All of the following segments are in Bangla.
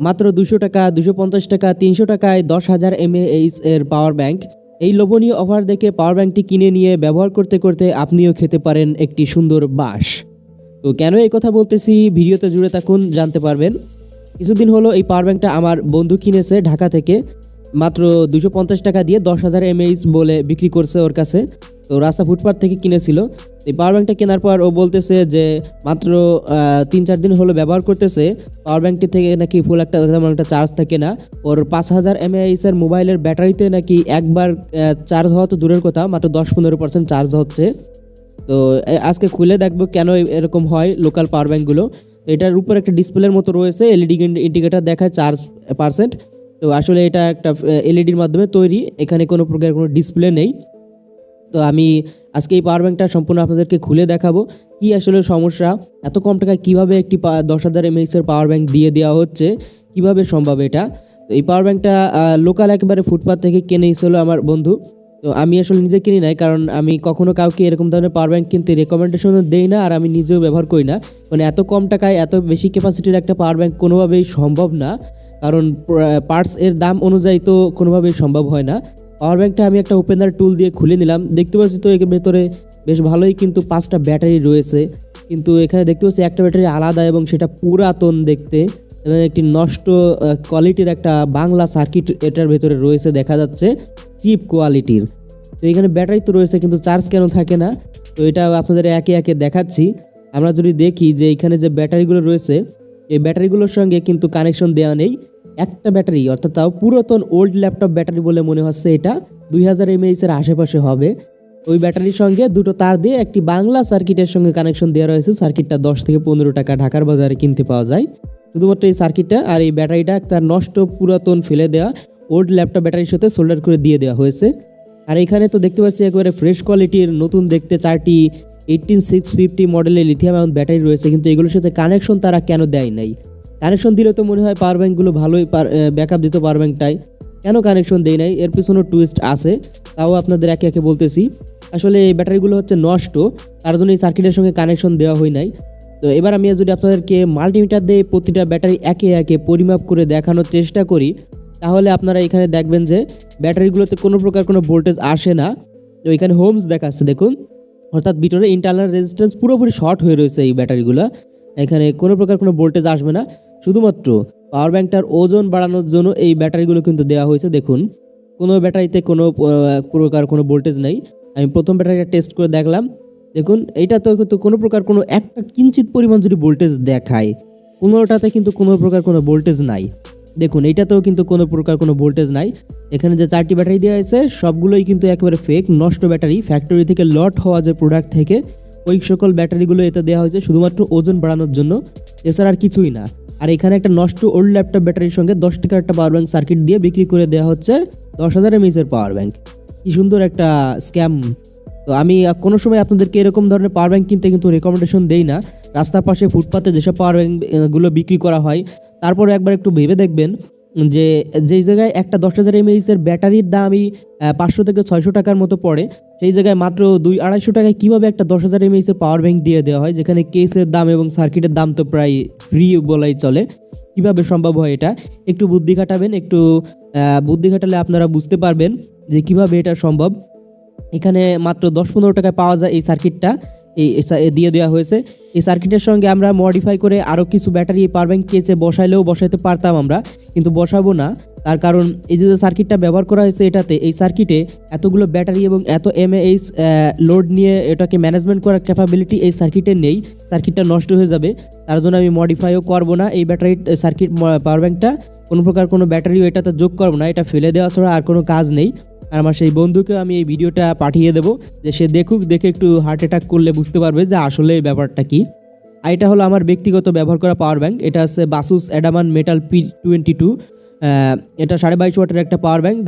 মাত্র দুশো টাকা, দুশো পঞ্চাশ টাকা, তিনশো টাকায় দশ হাজার এমএএইচ এর পাওয়ার ব্যাংক এই লোভনীয় অফার দেখে পাওয়ার ব্যাংকটি কিনে নিয়ে ব্যবহার করতে করতে আপনিও খেতে পারেন একটি সুন্দর বাস তো কেন এই কথা বলতেছি? ভিডিওতে জুড়ে থাকুন, জানতে পারবেন। কিছুদিন হলো এই পাওয়ার ব্যাংকটা আমার বন্ধু কিনেছে ঢাকা থেকে। মাত্র দুশো পঞ্চাশ টাকা দিয়ে দশ হাজার এমএইচ বলে বিক্রি করছে ওর কাছে। তো রাস্তা ফুটপাথ থেকে কিনেছিল। এই পাওয়ার ব্যাঙ্কটা কেনার পর ও বলতেছে যে, মাত্র তিন চার দিন হলো ব্যবহার করতেছে। পাওয়ার ব্যাঙ্কটি থেকে নাকি ফুল একটা তেমন একটা চার্জ থাকে না। ওর পাঁচ হাজার এমএএইচ এর মোবাইলের ব্যাটারিতে নাকি একবার চার্জ হওয়া তো দূরের কথা, মাত্র দশ পনেরো পার্সেন্ট চার্জ হচ্ছে। তো আজকে খুলে দেখব কেন এরকম হয় লোকাল পাওয়ার ব্যাঙ্কগুলো এটার উপর একটা ডিসপ্লের মতো রয়েছে এলইডি ইন্ডিকেটার দেখায় চার্জ পার্সেন্ট তো আসলে এটা একটা এলইডির মাধ্যমে তৈরি, এখানে কোনো প্রকার কোনো ডিসপ্লে নেই। তো আমি আজকে এই পাওয়ার ব্যাঙ্কটা সম্পূর্ণ আপনাদেরকে খুলে দেখাবো, কি আসলে সমস্যা, এত কম টাকায় কীভাবে একটি দশ হাজার এমএইচ এর পাওয়ার ব্যাঙ্ক দিয়ে দেওয়া হচ্ছে, কীভাবে সম্ভব এটা? তো এই পাওয়ার ব্যাঙ্কটা লোকাল একেবারে ফুটপাথ থেকে কিনে এসেছিল আমার বন্ধু। তো আমি আসলে নিজে কিনি নাই, কারণ আমি কখনো কাউকে এরকম ধরনের পাওয়ার ব্যাঙ্ক কিনতে রেকমেন্ডেশনও দেই না, আর আমি নিজেও ব্যবহার করি না। মানে এত কম টাকায়, এত বেশি ক্যাপাসিটির একটা পাওয়ার ব্যাঙ্ক কোনোভাবেই সম্ভব না। কারণ পার্টস এর দাম অনুযায়ী তো কোনোভাবেই সম্ভব হয় না। পাওয়ার ব্যাংকটা আমি একটা ওপেনার টুল দিয়ে খুলে নিলাম। দেখতে পাচ্ছি তো এর ভেতরে বেশ ভালোই কিন্তু পাঁচটা ব্যাটারি রয়েছে। কিন্তু এখানে দেখতে পাচ্ছি একটা ব্যাটারি আলাদা এবং সেটা পুরাতন দেখতে। এবং একটি নষ্ট কোয়ালিটির একটা বাংলা সার্কিট এটার ভেতরে রয়েছে দেখা যাচ্ছে চিপ কোয়ালিটির তো এখানে ব্যাটারি তো রয়েছে কিন্তু চার্জ কেন থাকে না? তো এটা আপনাদের একে একে দেখাচ্ছি। আমরা যদি দেখি যে এখানে যে ব্যাটারিগুলো রয়েছে এই ব্যাটারিগুলোর সঙ্গে কিন্তু কানেকশন দেওয়া নেই। একটা ব্যাটারি, অর্থাৎ তাও পুরাতন ওল্ড ল্যাপটপ ব্যাটারি বলে মনে হচ্ছে এটা, দুই হাজার এমএইচ এর আশেপাশে হবে। ওই ব্যাটারির সঙ্গে দুটো তার দিয়ে একটি বাংলা সার্কিটের সঙ্গে কানেকশন দেওয়া রয়েছে। সার্কিটটা দশ থেকে পনেরো টাকা ঢাকার বাজারে কিনতে পাওয়া যায়। শুধুমাত্র এই সার্কিটটা আর এই ব্যাটারিটা তার নষ্ট পুরাতন ফেলে দেওয়া ওল্ড ল্যাপটপ ব্যাটারির সাথে সোল্ডার করে দিয়ে দেওয়া হয়েছে। আর এখানে তো দেখতে পাচ্ছি একেবারে ফ্রেশ কোয়ালিটির নতুন দেখতে চারটি এইটিন সিক্স ফিফটি মডেলের লিথিয়াম আয়ন ব্যাটারি রয়েছে, কিন্তু এগুলোর সাথে কানেকশন তারা কেন দেয় নাই? কানেকশন দিলে তো মনে হয় পাওয়ার ব্যাঙ্কগুলো ভালোই ব্যাকআপ দিত পাওয়ার ব্যাঙ্কটাই কেন কানেকশন দেয় নাই? এর পিছনেও টুইস্ট আছে, তাও আপনাদের একে একে বলতেছি। আসলে এই ব্যাটারিগুলো হচ্ছে নষ্ট, তার জন্য এই সার্কিটের সঙ্গে কানেকশন দেওয়া হয় নাই। তো এবার আমি যদি আপনাদেরকে মাল্টিমিটার দিয়ে প্রতিটা ব্যাটারি একে একে পরিমাপ করে দেখানোর চেষ্টা করি, তাহলে আপনারা এখানে দেখবেন যে ব্যাটারিগুলোতে কোনো প্রকার কোনো ভোল্টেজ আসে না। তো এখানে হোমস দেখাচ্ছে, দেখুন। অর্থাৎ ভিতরে ইন্টারনাল রেজিস্ট্যান্স পুরোপুরি শর্ট হয়ে রয়েছে এই ব্যাটারিগুলো। এখানে কোনো প্রকার কোনো ভোল্টেজ আসবে না। শুধুমাত্র পাওয়ার ব্যাংকটার ওজন বাড়ানোর জন্য এই ব্যাটারিগুলো কিন্তু দেওয়া হয়েছে। দেখুন, কোনো ব্যাটারিতে কোনো প্রকার কোনো ভোল্টেজ নেই। আমি প্রথম ব্যাটারিটা টেস্ট করে দেখলাম। দেখুন, এইটা তো কিন্তু কোনো প্রকার কোনো, একটা কিঞ্চিত পরিমাণ যদি ভোল্টেজ দেখায়, কোনোটাতে কিন্তু কোনো প্রকার কোনো ভোল্টেজ নাই। দেখুন, এইটাতেও কিন্তু কোনো প্রকার কোনো ভোল্টেজ নাই। এখানে যে চারটি ব্যাটারি দেওয়া হয়েছে, সবগুলোই কিন্তু একেবারে ফেক নষ্ট ব্যাটারি। ফ্যাক্টরি থেকে লট হওয়া যে প্রোডাক্ট থেকে, ওই সকল ব্যাটারিগুলো এতে দেওয়া হয়েছে শুধুমাত্র ওজন বাড়ানোর জন্য। এছাড়া আর কিছুই না। আর এখানে একটা নষ্ট ওল্ড ল্যাপটপ ব্যাটারির সঙ্গে দশ টাকার একটা পাওয়ার ব্যাঙ্ক সার্কিট দিয়ে বিক্রি করে দেওয়া হচ্ছে দশ হাজার এমএইচের পাওয়ার ব্যাঙ্ক কি সুন্দর একটা স্ক্যাম তো আমি কোনো সময় আপনাদেরকে এরকম ধরনের পাওয়ার ব্যাংক কিনতে কিন্তু রেকমেন্ডেশন দেই না। রাস্তার পাশে ফুটপাতে যেসব পাওয়ার ব্যাঙ্কগুলো বিক্রি করা হয়, তারপরে একবার একটু ভেবে দেখবেন যে যেই জায়গায় একটা দশ হাজার এমএইচের ব্যাটারির দামই পাঁচশো থেকে ছয়শো টাকার মতো পড়ে, সেই জায়গায় মাত্র দুই আড়াইশো টাকায় কীভাবে একটা দশ হাজার এমএইচের পাওয়ার ব্যাংক দিয়ে দেওয়া হয়, যেখানে কেসের দাম এবং সার্কিটের দাম তো প্রায় ফ্রি বলাই চলে। কীভাবে সম্ভব হয় এটা? একটু বুদ্ধি খাটাবেন, একটু বুদ্ধি খাটালে আপনারা বুঝতে পারবেন যে কীভাবে এটা সম্ভব। এখানে মাত্র দশ পনেরো টাকায় পাওয়া যায় এই সার্কিটটা এই দিয়ে দেওয়া হয়েছে। এই সার্কিটের সঙ্গে আমরা মডিফাই করে আরও কিছু ব্যাটারি পাওয়ার ব্যাংক কেচে বসাইলেও বসাইতে পারতাম আমরা, কিন্তু বসাবো না। তার কারণ এই যে যে সার্কিটটা ব্যবহার করা হয়েছে এটাতে, এই সার্কিটে এতগুলো ব্যাটারি এবং এত এমএএইচ লোড নিয়ে এটাকে ম্যানেজমেন্ট করার ক্যাপাবিলিটি এই সার্কিটে নেই। সার্কিটটা নষ্ট হয়ে যাবে। তার জন্য আমি মডিফাইও করব না এই ব্যাটারি সার্কিট পাওয়ার ব্যাঙ্কটা কোনো প্রকার কোনো ব্যাটারিও এটাতে যোগ করব না। এটা ফেলে দেওয়া ছাড়া আর কোনো কাজ নেই। আর আমার সেই বন্ধুকে আমি এই ভিডিওটা পাঠিয়ে দেবো যে সে দেখুক, দেখে একটু হার্ট অ্যাটাক করলে বুঝতে পারবে যে আসলে এই ব্যাপারটা কি। আর এটা হলো আমার ব্যক্তিগত ব্যবহার করা পাওয়ার ব্যাংক এটা হচ্ছে Baseus Adaman metal P twenty two এটা সাড়ে বাইশ ওয়াটের একটা পাওয়ার ব্যাংক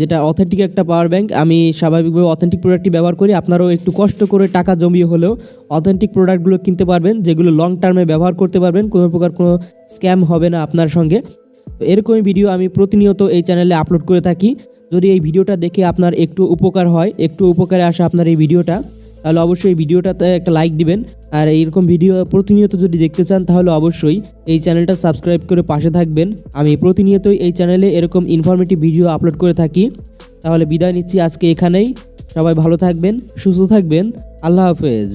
যেটা অথেন্টিক একটা পাওয়ার ব্যাংক আমি স্বাভাবিকভাবে অথেন্টিক প্রোডাক্টটি ব্যবহার করি, আপনারাও একটু কষ্ট করে টাকা জমিয়ে হলেও অথেন্টিক প্রোডাক্টগুলো কিনতে পারবেন, যেগুলো লং টার্মে ব্যবহার করতে পারবেন, কোনো প্রকার কোনো স্ক্যাম হবে না আপনার সঙ্গে। তো এরকমই ভিডিও আমি প্রতিনিয়ত এই চ্যানেলে আপলোড করে থাকি। যদি এই ভিডিওটা দেখে আপনার একটু উপকার হয়, একটু উপকারে আসে আপনার এই ভিডিওটা, তাহলে অবশ্যই ভিডিওটাতে একটা লাইক দিবেন। আর এইরকম ভিডিও প্রতিনিয়ত যদি দেখতে চান, তাহলে অবশ্যই এই চ্যানেলটা সাবস্ক্রাইব করে পাশে থাকবেন। আমি প্রতিনিয়তই এই চ্যানেলে এরকম ইনফরমেটিভ ভিডিও আপলোড করে থাকি। তাহলে বিদায় নিচ্ছি আজকে এখানেই। সবাই ভালো থাকবেন, সুস্থ থাকবেন। আল্লাহ হাফেজ।